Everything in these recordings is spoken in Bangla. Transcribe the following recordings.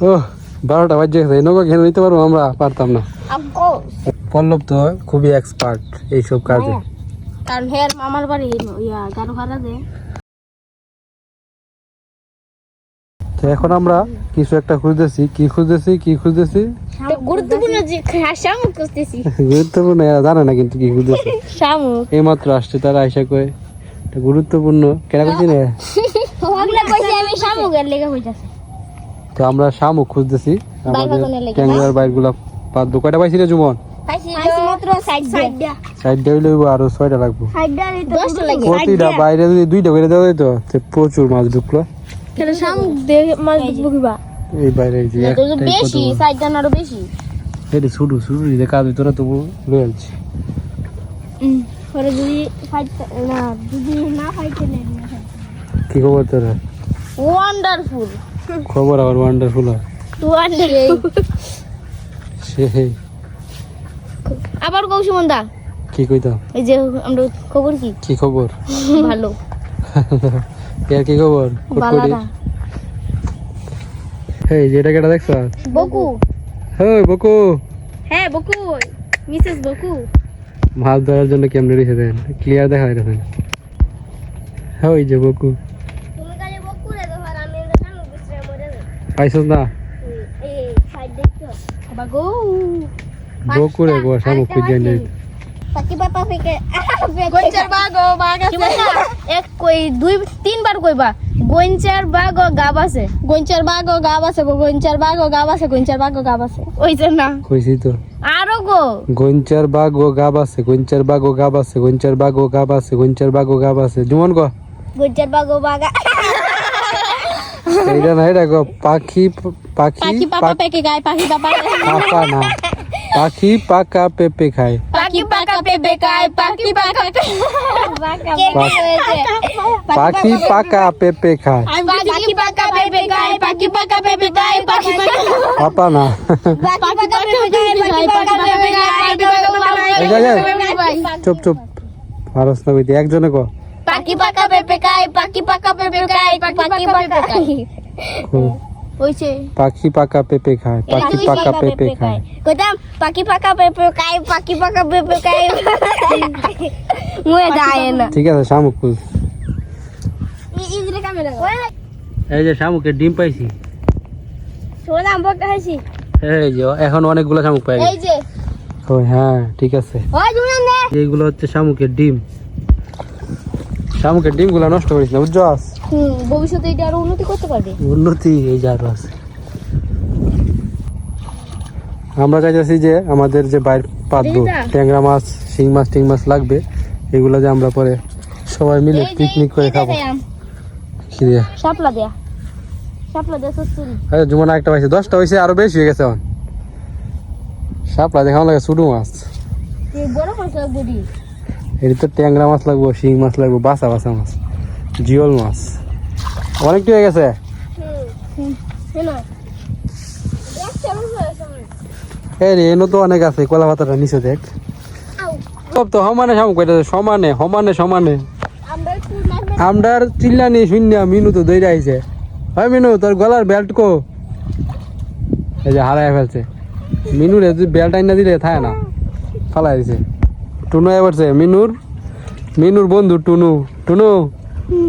ও বারোটা বাজে গেছে। নৌকা খেলে নিতে পারব? আমরা পারতাম না। পল্লব তো খুবই এক্সপার্ট এইসব কাজে। কারণ হের মামার বাড়ি ইয়া গারো ভাড়া দে তো এখন আমরা কিছু একটা খুঁজতেছি। কি খুঁজতেছি কি খুঁজতেছি? গুরুত্বপূর্ণ যে শামুক করতেছি গুরুত্বপূর্ণ এরা জানে না কিন্তু কি খুঁজতেছি। শামুক। এই মাত্র আসছে তারা আইসা কয়ে এটা গুরুত্বপূর্ণ। কেন করছি না? ওগুলা কইছি আমি শামুকের লেগে হইতাছে তো আমরা শামুক খুঁজতেছি। আমাদের বাগানের লেগে, ট্যাংরার বাইরগুলা পাঁচ কয়টা পাইছি রে জুমন? পাইছি মাত্র সাইড দিয়া। সাইডটা হইলে আরও ছয়টা লাগবো। প্রতিটা বাইরে যদি দুইটা করে দেওয়া যেত তো প্রচুর মাছ ঢুকলো। দে এই বাইরে এটা দিতে কাজ হইতো তবু লয়ে কি খবর তোর? ওয়ান্ডারফুল খবর আবার ওয়ান্ডারফুল হয়। আবার কি কইতাম এই যে আমরা খবর কি? কি খবর? ভালো। এর কি খবর? এই যেটা কেটা দেখছ? বকু। হেই বকু। হ্যাঁ বকু মিসেস বকু। মাছ ধরার জন্য কেমনে রয়েছে দেন? ক্লিয়ার দেখা না হ্যাঁ ওই যে বকু তুমি কালে বকু রে ধর আমি এর সামনে বিছরে মরে যাই পাইছস না বাগো গো শামুক গোঞ্চার বাগো বাগ আছে এক কই দুই তিনবার কইবা গোঞ্চার বাগ গাব আছে গোঞ্চার বাগ গাব আছে গো গোঞ্চার বাগ গাব আছে গোঞ্চার বাগ গাব আছে ওইছে না কইছি তো আরও গো গঞ্চার বাগ গাব আছে গঞ্চার বাগ গাব আছে গঞ্চার বাগ গাব আছে গঞ্চার বাগ ও গাব আছে জুমন গো গোঞ্চার বাগ বাগা এইটা না এটা পাখি পাখি পাখি পাপা পেকে গায় পাখি পাপা পাপা না পাখি পাকা পেঁপে খায় পাখি পাকা পেপে গায় পাখি পাকা পাখি পাকা পেঁপে খায় পাখি পাকা পেপে গায় পাখি পাকা পেপে গায় পাখি পাকা পাপা না পাখি পাকা পেপে গায় পাখি পাকা পেপে গায় এই যে, এই যে, চুপ চুপ ভারস না একজনে কো পাখি পাকা পেপে গায় পাখি পাকা পেপে গায় পাখি পাকা হইছে। পাখি পাকা পেঁপে খায় পাখি পাকা পেঁপে খায়। কইতাম পাখি পাকা পেপে গায় পাখি পাকা পেপে গায় মুয়ে যায় না। ঠিক আছে শামুক এই যে শামুকের ডিম পাইছি। সোনা বকা হাসি এই যে এখন অনেকগুলো শামুক পাই এই যে। হ্যাঁ ঠিক আছে। ওই এইগুলো হচ্ছে শামুকের ডিম। শামুকের ডিমগুলো নষ্ট করিস না বুঝছস? হুম ভবিষ্যতে এটা আরও উন্নতি করতে পারবে। উন্নতি এই যে আরও আছে। আমরা চাইতেছি যে আমাদের যে বাইর পাতবো ট্যাংরা মাছ শিং মাছ টিং মাছ লাগবে এগুলো যে আমরা পরে সবাই মিলে পিকনিক করে খাব। কি দিয়ে শাপলা দেয়া। শাপলা দেয়া সত্যি আরে জুমনা একটা পাইছে দশটা হয়েছে আরও বেশি হয়ে গেছে এখন। সাপলা দেখানো লাগে ছোটো মাছ। বড় মাছ বডি এর তো ট্যাংরা মাছ লাগবো, শিং মাছ লাগবো বাসা বাসা মাছ, জিওল মাছ। অনেকটা হয়ে গেছে? রে, এনো তো অনেক আছে, কলা পাতাটা নিচে দেখ। সব তো সমানে শামুক পাইতেছে সমানে সমানে সমানে। আমরার চিল্লানি শূন্য, মিনু তো দৌড়ে আইছে। হয় মিনু, তোর গলার বেল্ট কো? এই যে হারায় ফেলছে। মিনু রে তুই বেল্ট আইনা দিলে থাকে না ফালাই দিছে। টুনু এবারছে মিনুর মিনুর বন্ধু, টুনু। টুনু,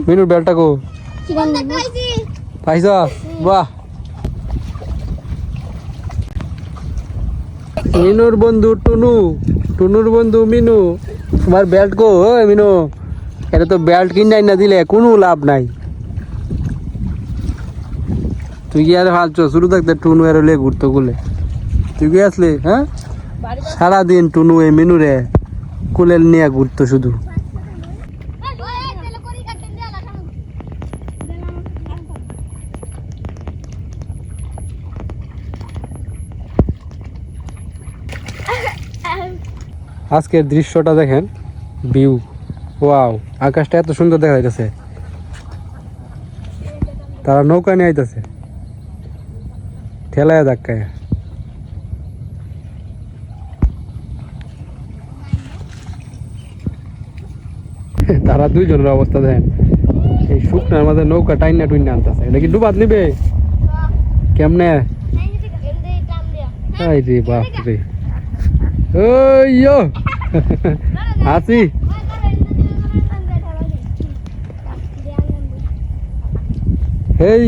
মিনুর বেল্টটা কো। পাইছ? বাহ। মিনুর বন্ধু, টুনু। টুনুর বন্ধু, মিনু। তোমার বেল্ট কো মিনু। এটা তো বেল্ট কিনে না দিলে কোনো লাভ নাই। তুই কি আর ভাবছ? শুরু থাকতে টুনু লে ঘুরতো গুলে। তুই কি আসলি হ্যাঁ? সারাদিন টুনু এই মিনু রে কুলে নিয়ে ঘুরতো শুধু। আজকের দৃশ্যটা দেখেন ভিউ ওয়াও আকাশটা এত সুন্দর দেখা যাইতেছে। তারা নৌকা নিয়ে আইতেছে। ঠেলায় ধাক্কায়। তারা দুইজনের অবস্থা দেখেন। এই শুকনার মাঝে নৌকা টাইনা টুইনা আনতেছে। এটা কি ডুবাত নিবে? কেমনে? তাই রে বাপ রে। হাসি। হেই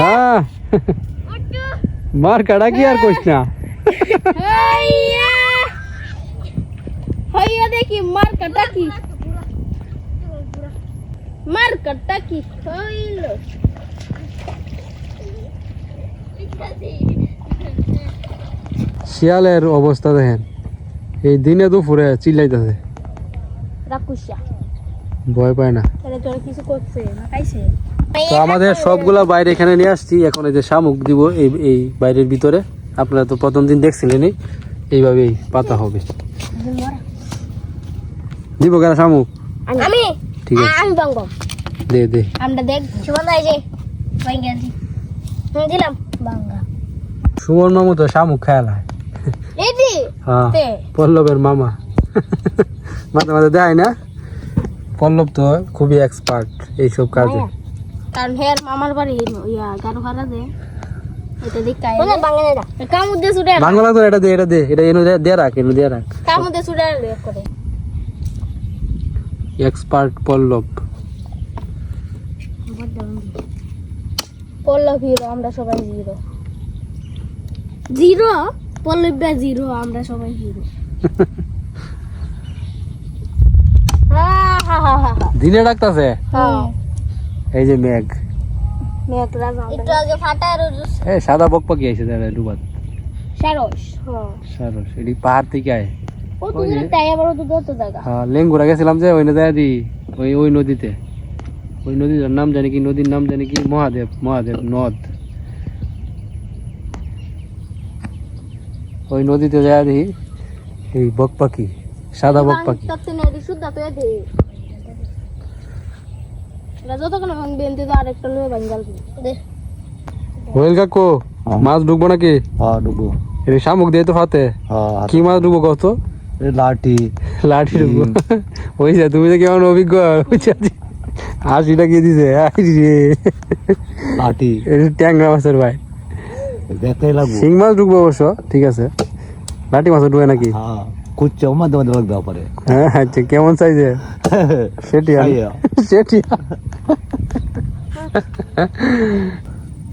ইয়ো হ্যাঁ মার কাটা কি আর কইস না হইয়া দেখি মার কাটা কি মার কাটা কি হইল শিয়ালের অবস্থা দেখেন এই দিনে দুপুরে চিল্লাইতেছে। রাকুশা ভয় পায় না। তাহলে তোর কিছু করছে না খাইছে? তো আমাদের সবগুলা বাইরে এখানে নিয়ে আসছি। এখন এই যে শামুক দিব এই এই বাইরের ভিতরে। আপনারা তো প্রথম দিন দেখছিলেনই। এইভাবেই পাতা হবে। দিব কেন শামুক? আমি ঠিক আছে। আমি দে দে। আমরা দেখ সুমন ভাই যে বাঙ্গাজি হুম দিলাম। বাঙ্গা সুবর্ণ মতো শামুক খেয়ালা এই দি। হ্যাঁ পল্লবের মামা। মাঝে মাঝে দেয় না। পল্লব তো খুবই এক্সপার্ট এইসব কাজে। কারণ হের মামার বাড়ি ইয়া গারো দে এটা দেখ কাই বাঙ্গা না কাম উদ্দে সুডে বাংলা তো এটা দে এটা দে এটা এনে দে- দে রাখ এনে দে রাখ। কাম উদ্দে সুডে করে। এক্সপার্ট পল্লব। পল্লব হিরো আমরা সবাই জিরো? জিরো জিরো আমরা সবাই হিরো। দিনে ডাকতাছে? হ্যাঁ। এই যে মেঘ। সাদা বক পাখি আইছে দাদা ডুবাত সারস সারস এটি পাহাড় থেকে আয়। হ্যাঁ লেঙ্গুরা গেছিলাম যে ওই নদী দি। ওই ওই নদীতে। ওই নদীর নাম জানি কি নদীর নাম জানি কি মহাদেব মহাদেব নদ। ওই নদীতে যায় দেখি এই বক পাখি সাদা বক পাখি তত্ত্ব না এটি শুদ্ধ তো এদি এটা যতক্ষণ ভাঙ বেনতে তো আরেকটা লয়ে ভাঙ্গাল হোয়েল কাকু মাছ ঢুকবো নাকি? হ্যাঁ ডুবো এই শামুক দিয়ে তো ফাতে। হ্যাঁ কি মাছ ঢুকবো কত লাঠি। লাঠি ঢুকবো। ওই যে তুমি তো কেমন অভিজ্ঞ কি দিছে? লাঠি। ট্যাংরা মাছের ভাই। দেখতে লাগবো। শিং মাছ ঢুকবো অবশ্য ঠিক আছে। লাঠি মাছ ঢুকে নাকি? হ্যাঁ। কুচ্ছে মধ্যে মধ্যে লাগবে পারে হ্যাঁ আচ্ছা কেমন সাইজে সেটি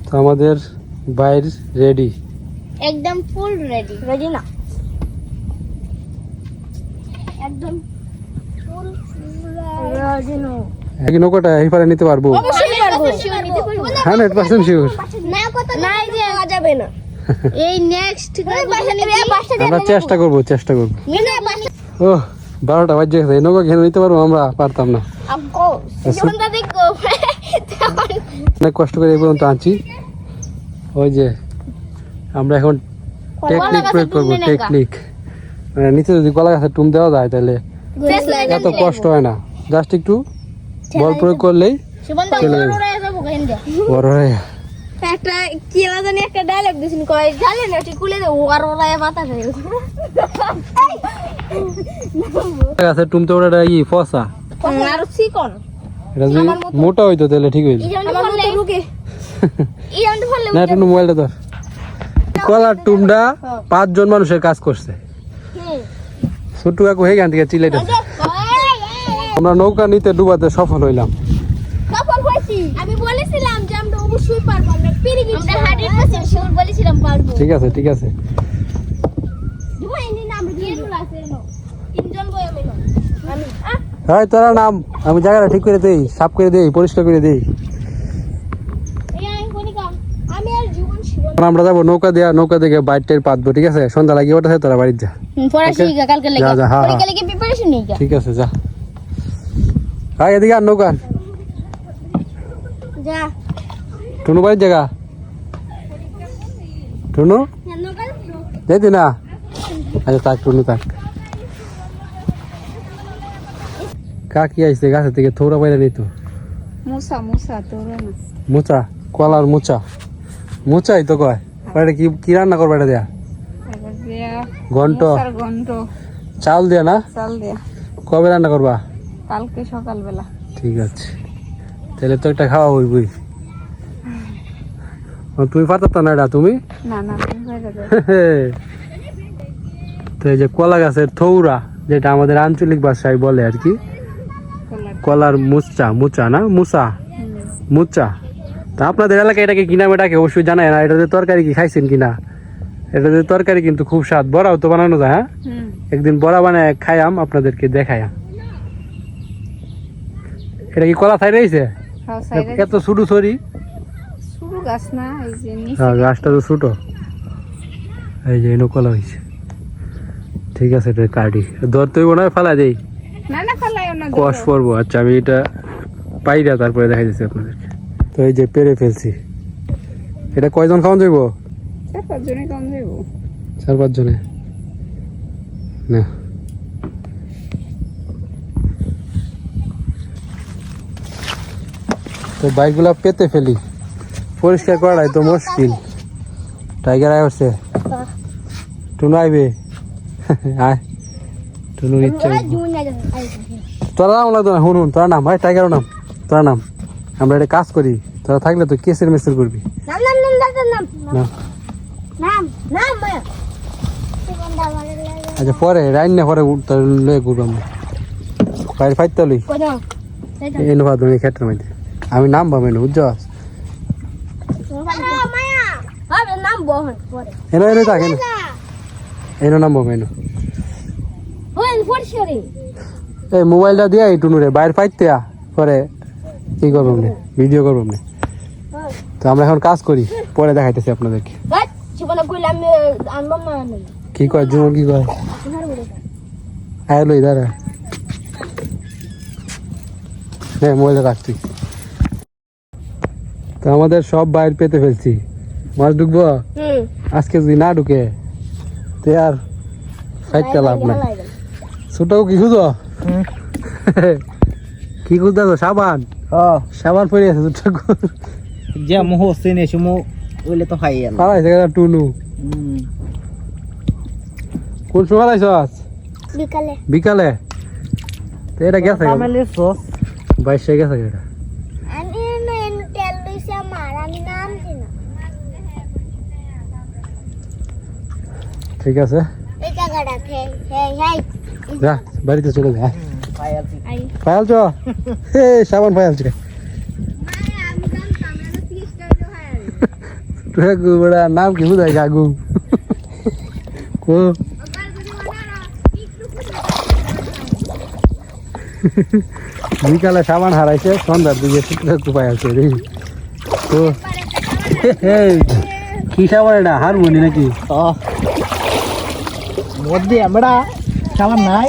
তো আমাদের বাইর রেডি একদম ফুল রেডি রেডি না। একদম ফুল রেডি নো। একই নৌকাটা এই নিতে পারব। অবশ্যই হান্ড্রেড পার্সেন্ট শিওর না কত না যাবে না। এই নেক্সট আমরা চেষ্টা করব চেষ্টা করব। ও বারোটা বাজে গেছে নৌকা খেলে নিতে পারব আমরা? পারতাম না। দেখো অনেক কষ্ট করে এই পর্যন্ত আনছি। ওই যে আমরা এখন টেকনিক প্রয়োগ করব টেকনিক মানে নিচে যদি কলা গাছের টুম দেওয়া যায় তাহলে এত কষ্ট হয় না। জাস্ট একটু বল প্রয়োগ করলেই চলে যাবে। বড় হয়ে হয়ে একটা কি জানি একটা ডায়লগ দিছিন কয় জানি না ঠিক কুলে দে ওয়ার ওলায় মাথা গাছের টুম তো ওটা ই ফসা। আর চিকন। মোটা হইতো তাহলে ঠিক না মোবাইলটা ধর। কলার টুমটা পাঁচজন মানুষের কাজ করছে। ছোট্টু কাকু হেগান থেকে চিলাইটা আমরা নৌকা নিতে ডুবাতে সফল হইলাম। সফল হয়েছি। আমি বলেছিলাম যে আমরা অবশ্যই পারব। পেরে গেছি আমরা 100% শিওর বলেছিলাম পারব। ঠিক আছে ঠিক আছে। হ্যাঁ তোরা নাম আমি জায়গাটা ঠিক করে দেই সাফ করে দেই পরিষ্কার করে দেই। আমরা যাব নৌকা দেয়া নৌকা থেকে বাইরটার পাতবো ঠিক আছে? সন্ধ্যা লাগিয়ে ওটা তোরা বাড়ির যা। যা, যা, হ্যাঁ, ঠিক আছে যা। হ্যাঁ এদিকে আর নৌকা। টুনু বাড়ির জায়গা? টুনু? যাইতি না আচ্ছা থাক টুনু থাক। কাকি আইসে গাছের থেকে থৌড়া বাইরে নিত মুসা মুসা তোরা না। মোচা কলার মোচা মোচাই তো কয়। এটা কি কি রান্না করবে এটা দেয়া? ঘন্ট। চাল দিয়া না? চাল দিয়া। কবে রান্না করবা? কালকে সকালবেলা। ঠিক আছে। তাহলে তো একটা খাওয়া হইবই। তুমি পারত না এটা তুমি। তো। এই যে কলা গাছের থৌরা যেটা আমাদের আঞ্চলিক ভাষায় বলে আর কি। কলার। মুচা মুচা না? মুসা। মুচা। তা আপনাদের এলাকায় এটাকে কি নাম এটাকে অবশ্যই জানায় না। এটাতে তরকারি কি খাইছেন কিনা এটাতে তরকারি কিন্তু খুব স্বাদ। বড়াও তো বানানো যায় হ্যাঁ? একদিন বড়া বানায় খাইয়াম আপনাদেরকে দেখাইয়াম। এটা কি কলা থাই রয়েছে? এত ছোট ছড়ি। শুরু গাছ না এই যে হ্যাঁ গাছটা তো ছোট। এই যে এনো কলা হয়েছে ঠিক আছে এটা কাটি। ধরতে হইব না ফেলা দেই। না না ফেলাইও না কষ পড়ব। আচ্ছা আমি এটা পাইরা তারপরে দেখা দিচ্ছি আপনাদেরকে। তো এই যে পেরে ফেলছি। এটা কয়জন খাওয়ান যাইব? চার পাঁচ জনে কম দেবো চার পাঁচ জনে। না। তো বাইকগুলা পেতে ফেলি। পরিষ্কার করাটাই তো মুশকিল। টাইগার আয় টুনু আইবে। আয়। টুনুর ইচ্ছা তোরা নাম লাগতো না শুনুন তোরা নাম ভাই টাইগারও নাম তোরা নাম। আমরা এটা কাজ করি তোরা থাকলে তো কেসের মেসের করবি। আচ্ছা পরে রাইন না পরে লয়ে ঘুরবো আমরা। বাইরে ফাইতে লই। এই নেবা ক্ষেত্রের মধ্যে আমি নাম পাবো না বুঝছ মায়া হবে নাম বহন পরে এনো এনো থাক এনো। এনো নাম পাবো এনো। এই মোবাইলটা দিয়া এই টুনুরে বাইরে ফাইতে আ, পরে কি করব না ভিডিও করব না তো আমরা এখন কাজ করি পরে দেখাইতেছি আপনাদেরকে। কি কয় জুমন কি কয়? আয় লই দাঁড়া। হ্যাঁ মোবাইলটা রাখ তুই। তো আমাদের সব বাইর পেতে ফেলছি। মাছ ঢুকবো? হুম। আজকে যদি না ঢুকে তে আর লাভ নাই। কি খুঁজো? কি খুঁজছো সাবান? সাবান পরে আছে ছোট যে মোহ সিনে সুমো ওইলে তো খাই গেল পালাইছে গেছে টুনু। কোন সময় বিকালে। বিকালে? তো এটা গেছে বাইশে গেছে এটা আমি এনে তেল লইছে আমার আমি নাম দিনা ঠিক আছে? যা বাড়িতে চলে যা। পায়াল চ। হে সাবান পায়াল চ। আমি জানতাম এটা 30 টাকা হয় তুই বড়া নাম কি বুঝাই গাগু? কো। বিকালে সাবান হারাইছে সন্ধ্যার দিকে একটু পায়ালছে রে। তো কি সাবান এটা? হারমোনি নাকি? মধ্যে আমরা খাবার নাই।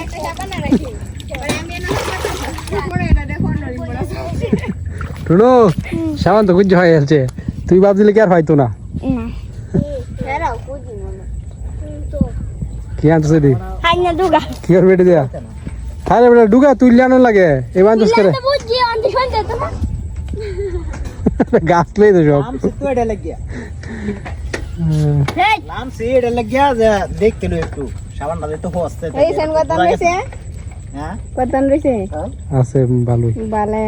টুনু সাবান তো কুজ্জ হয়ে গেছে। তুই ভাবছিলি কি আর হয়তো না? এরাও কুজি তো কি কি আর বেটে দেয়া তাহলে বেটা ডুগা তুই লিয়ানো লাগে। এবার করে গাছ লই তো সব। নাম সে এটা লাগিয়া। হুম। হেই নাম সে এটা লাগিয়া যে দেখতে লো একটু সাবানটা তো হচ্ছে এই সেন কত রইছে হ্যাঁ? কত রইছে আছে ভালোই।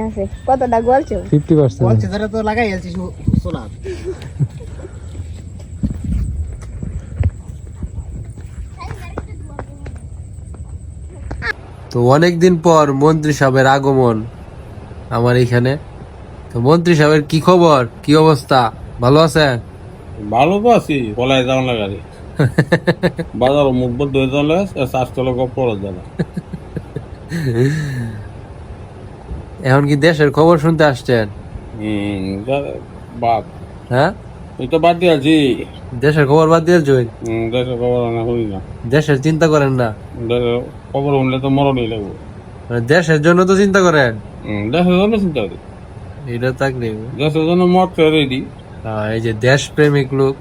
আছে। কতটা গলছো ধরে তো লাগাই আছি সোলার। তো অনেক পর মন্ত্রী সাহেবের আগমন আমার এখানে। তো মন্ত্রী সাহেবের কি খবর? কি অবস্থা? ভালো আছেন? ভালো তো আছি পলাই যাওয়ার লাগে আরে বাজার মুখ হয়ে যাওয়ার লাগে চাষ চলে পড়া যাবে। এখন কি দেশের খবর শুনতে আসছেন? বাদ। হ্যাঁ? তো বাদ দিয়েছি। দেশের খবর বাদ দিয়ে জয় দেশের খবর না শুনি না। দেশের চিন্তা করেন না। দেশের খবর শুনলে তো মরণই লাগবো। মানে দেশের জন্য তো চিন্তা করেন? দেশের জন্য চিন্তা করি। এটা থাকলে দেশের জন্য মত রেডি। হ্যাঁ, এই যে দেশ প্রেমিক লোক।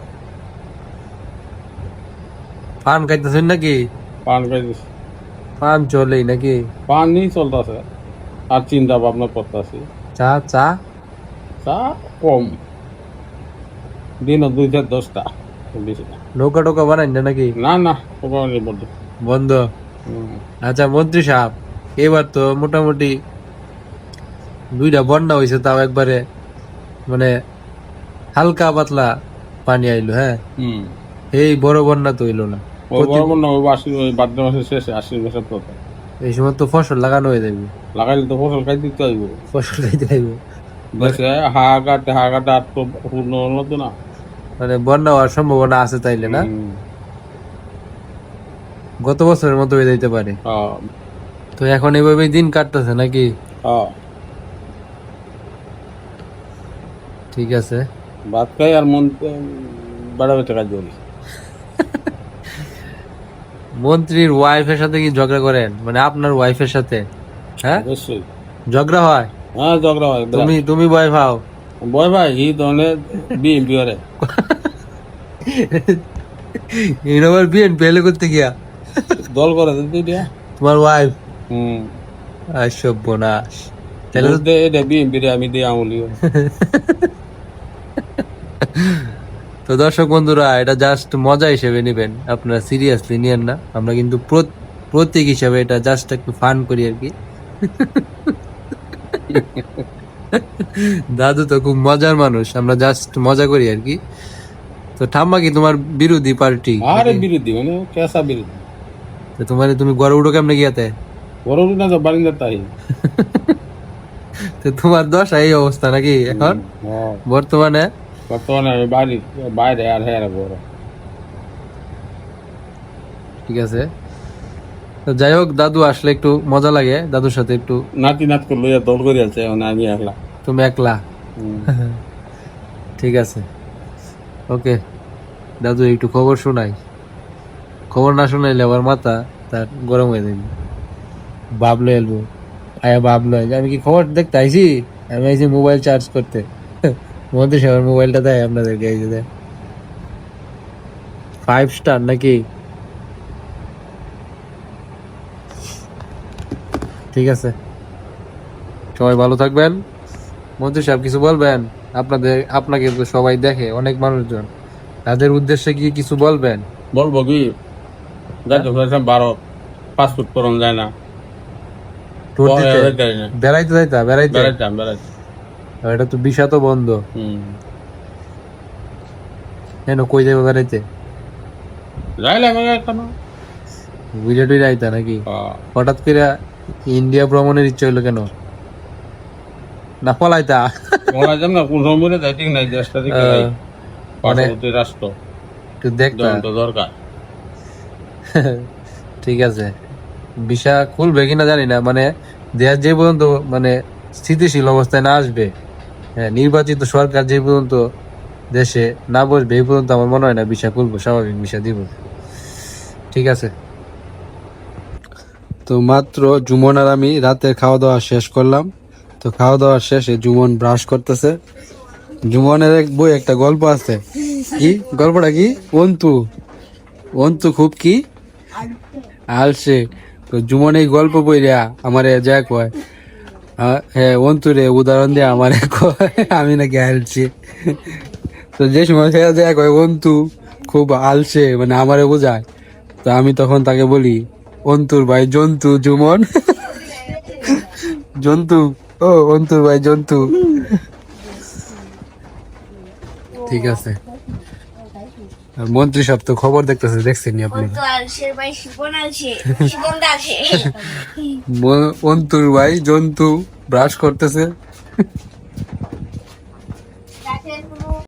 পান খাইতেছেন নাকি? পান খাইতেছি। পান চলেই নাকি? পান চলতেছে। আর চিন্তা ভাবনা করতেছি। চা চা? চা কম। দিন দুই চার দশটা বেশি না। নৌকা টোকা বানাই না নাকি? না না ওখানে বন্ধ। বন্ধ? আচ্ছা মন্ত্রী সাহেব এবার তো মোটামুটি দুইটা বন্যা হয়েছে তাও একবারে মানে হালকা পাতলা পানি আইলো হ্যাঁ? হুম। এই বড় বন্যা তো হইল না। ওই আশি ওই বাদ্য মাসের শেষে আশি মাসের প্রথম এই সময় তো ফসল লাগানো হয়ে যাবে লাগাইলে তো ফসল খাই দিতে হইব। ফসল খাইতে আইবো দেশে আর তো পূর্ণ হলো তো না। মানে বন্যা হওয়ার সম্ভাবনা আছে তাইলে না? গত বছরের মতো হয়ে যাইতে পারে। তো এখন এভাবে দিন কাটতেছে নাকি। ঠিক আছে। ভাত খাই আর মন বাড়াবে টাকা জল মন্ত্রীর ওয়াইফের সাথে কি ঝগড়া করেন? মানে আপনার ওয়াইফের সাথে? হ্যাঁ? অবশ্যই। ঝগড়া হয়? হ্যাঁ ঝগড়া হয় তুমি তুমি ভয় পাও বয় ভাই হি ধরনের বিএনপি ওরে এই নম্বর বিয়েন পেলে করতে গিয়া? দল করে তো এটা তোমার ওয়াইফ হুম। সব্যনাশ। তাহলে তো- ভোট দে এটা বিএনপি রে আমি দিয়ে আমলি তো দর্শক বন্ধুরা এটা জাস্ট মজা হিসেবে নেবেন। আপনারা সিরিয়াসলি নিয়েন না। আমরা কিন্তু প্রত- প্রতীক হিসেবে এটা জাস্ট একটু ফান করি আর কি। দাদু তো খুব মজার মানুষ আমরা জাস্ট মজা করি আর কি। তো ঠাম্মা কি তোমার বিরোধী পার্টি আরে বিরোধী মানে কেসা বিরোধী। তো তোমার তুমি গড়ে উঠো কেমনে গিয়াতে বড় না তো বারিন্দা তাই। তো তোমার দশা এই অবস্থা নাকি এখন? হ্যাঁ। বর্তমানে? বর্তমানে আমি বাড়ি বাইরে আর হ্যাঁ বড়। ঠিক আছে। যাই হোক দাদু আসলে একটু মজা লাগে। দাদুর সাথে একটু নাতি নাত করে লইয়া দল করে আছে মানে আমি একলা। তুমি একলা। ঠিক আছে। ওকে। দাদু একটু খবর শোনাই। খবর না শোনাইলে আবার মাথা তার গরম হয়ে যাবে। বাবলো এলবো। আয়া বাবলো আমি কি খবর দেখতে আইছি? আমি আইছি মোবাইল চার্জ করতে। মধ্যে সবার মোবাইলটা দেয় আপনাদেরকে এই যে ফাইভ স্টার নাকি? ঠিক আছে। সবাই ভালো থাকবেন। মন্ত্রী সাহেব কিছু বলবেন? আপনাদের আপনাকে তো সবাই দেখে অনেক মানুষজন। তাদের উদ্দেশ্যে কি কিছু বলবেন? বলব কি? যাইতে হয়েছে বারো পাসপোর্ট করন যায় না। বেড়াইতে যাইতা বেড়াইতে? বেড়াইতাম বেড়াইতাম। এটা তো তো বন্ধ। কেন কই যাবে বেড়াইতে? যাইলাম কেন? বুঝে আইতা নাকি। হঠাৎ করে ইন্ডিয়া ভ্রমণের ইচ্ছা হইল কেন? না পলাইতা? বলা না কোন সময় যাই ঠিক নাই দেশটা দিকে নাই পার্শ্ববর্তী রাষ্ট্র। একটু দেখতা দরকার। ঠিক আছে। বিষা খুলবে কিনা জানি না মানে দেশ যে পর্যন্ত মানে স্থিতিশীল অবস্থায় না আসবে। নির্বাচিত সরকার যে পর্যন্ত দেশে না বসবে, এই পর্যন্ত আমার মনে হয় না বিষা খুলবো স্বাভাবিক বিষা দিব। ঠিক আছে? তো মাত্র জুমন আর আমি রাতের খাওয়া দাওয়া শেষ করলাম। তো খাওয়া দাওয়া শেষে জুমন ব্রাশ করতেছে। জুমনের এক বই, একটা গল্প আছে। কি? গল্পটা কি? অন্তু। অন্তু খুব কি? আলসে। তো জুমন এই গল্প বই বইরা আমারে যা কয়। হ্যাঁ অন্তুরে উদাহরণ দিয়ে আমারে আমি নাকি আলসে তো যে সময় সে যা কয় অন্তু খুব আলসে মানে আমারে বোঝায়। তো আমি তখন তাকে বলি, অন্তুর ভাই জন্তু, জুমন। জন্তু, ও, অন্তুর ভাই জন্তু। ঠিক আছে। আর মন্ত্রী সব তো খবর দেখতেছে দেখছেন আপনি? অন্তুর ভাই জন্তু ব্রাশ করতেছে।